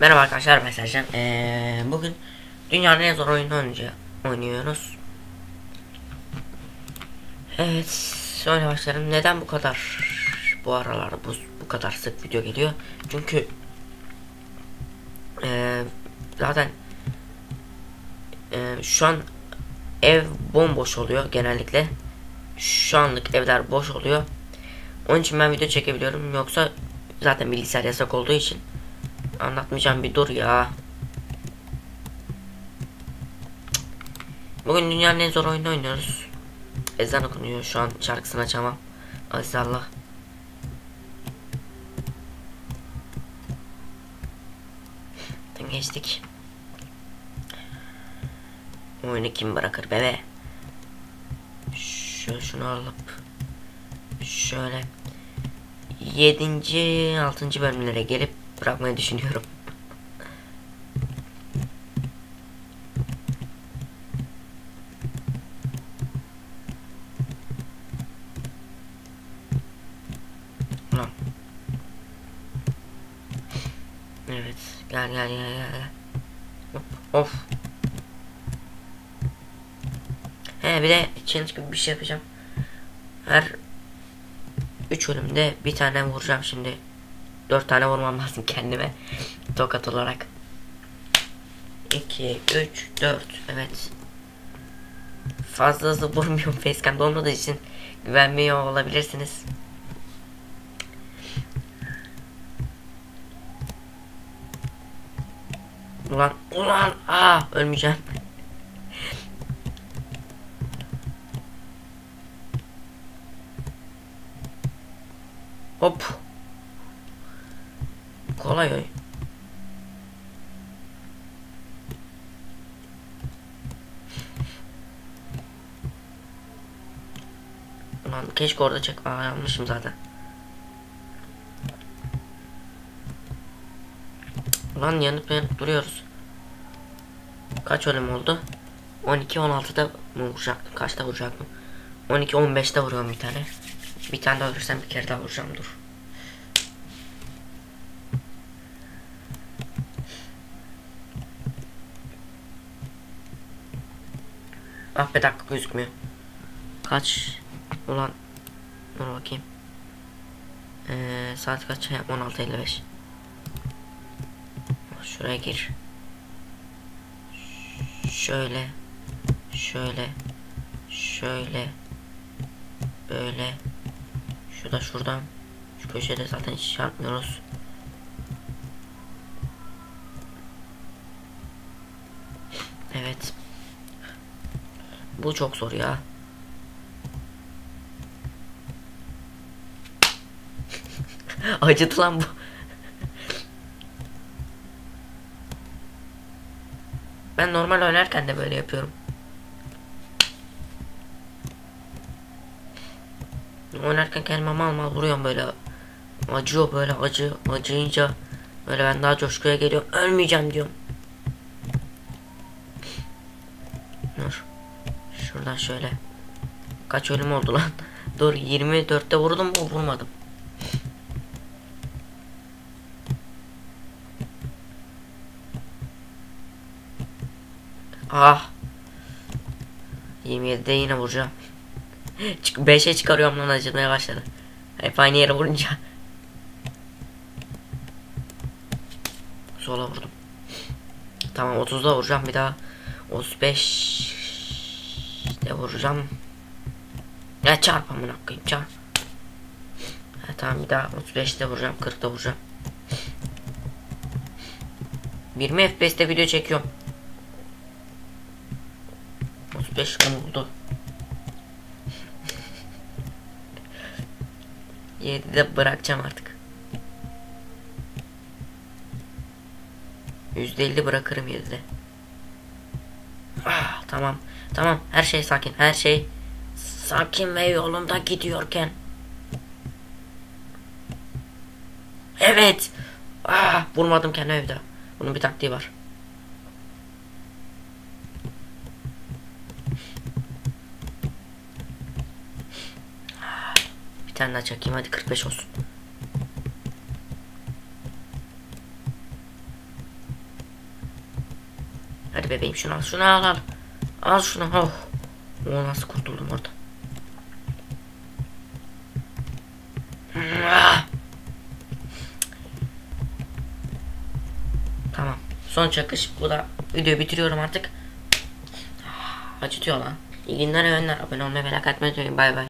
Merhaba arkadaşlar ben Sercan. Ee, bugün dünyanın en zor oyunu. Oynuyoruz. Evet, öyle başlayalım. Neden bu kadar bu aralar bu, bu kadar sık video geliyor? Çünkü ee, zaten ee, şu an ev bomboş oluyor genellikle. Şu anlık evler boş oluyor. Onun için ben video çekebiliyorum. Yoksa zaten bilgisayar yasak olduğu için anlatmayacağım bir dur ya. Bugün dünyanın en zor oyunu oynuyoruz. Ezan okunuyor şu an şarkısını açamam. Aziz Allah. Geçtik. Oyunu kim bırakır bebe? Şöyle şunu alıp şöyle 7. 6. bölümlere gelip bırakmayı düşünüyorum. Evet. Gel gel gel gel. Of. He bir de challenge gibi bir şey yapacağım. Her 3 bölümde bir tane vuracağım şimdi. 4 tane vurmam lazım kendime. Tokat olarak. 2, 3, 4. Evet. Fazla hızlı vurmuyorum facecam'da olmadığı için güvenmiyor olabilirsiniz. Ulan ulan aa ölmeyeceğim. Hop. Kolay oy. Ulan keşke orada çek. Aa zaten. Ulan yanıp yanıp duruyoruz. Kaç ölüm oldu? 12 16'da mı vuracaktım? Kaçta vuracaktım? 12 15'te vuruyorum bir tane. Bir tane daha vurursam bir kere daha vuracağım dur. Ah be dakika gözükmüyor. Kaç? Ulan dur bakayım. Ee, saat kaç? 16.55. Şuraya gir. Şöyle. Şöyle. Şöyle. Böyle. Şu da şuradan. Şu köşede zaten hiç çarpmıyoruz. Evet. Bu çok zor ya. Acıdı lan bu. Ben normal oynarken de böyle yapıyorum. Oynarken kendime mal mal vuruyorum böyle. Acıyor böyle acı. Acıyınca böyle ben daha coşkuya geliyorum. Ölmeyeceğim diyorum. Dur. Şuradan şöyle. Kaç ölüm oldu lan? Dur 24'te vurdum mu vurmadım. Ah. 27'de yine vuracağım. Çık 5'e çıkarıyorum lan acımaya başladı. Hep aynı yere vurunca. Sola vurdum. Tamam 30'da vuracağım bir daha. 35 de vuracağım. Ya çarp amına koyayım çarp. Ha, tamam bir daha 35'te vuracağım 40'da vuracağım. 20 FPS'te video çekiyorum. 35 oldu. 7'de bırakacağım artık. %50 bırakırım 7'de. Tamam. Tamam. Her şey sakin. Her şey sakin ve yolunda gidiyorken. Evet. Ah, vurmadım kendime evde. Bunun bir taktiği var. Bir tane daha çakayım hadi 45 olsun. Hadi bebeğim şunu al şunu al al. Al şunu oh. O nasıl kurtuldum orada. Tamam. Son çakış. Bu da videoyu bitiriyorum artık. Ah, Acıtıyor lan. İyi günler öğünler. Abone olmayı ve like atmayı unutmayın. Bay bay.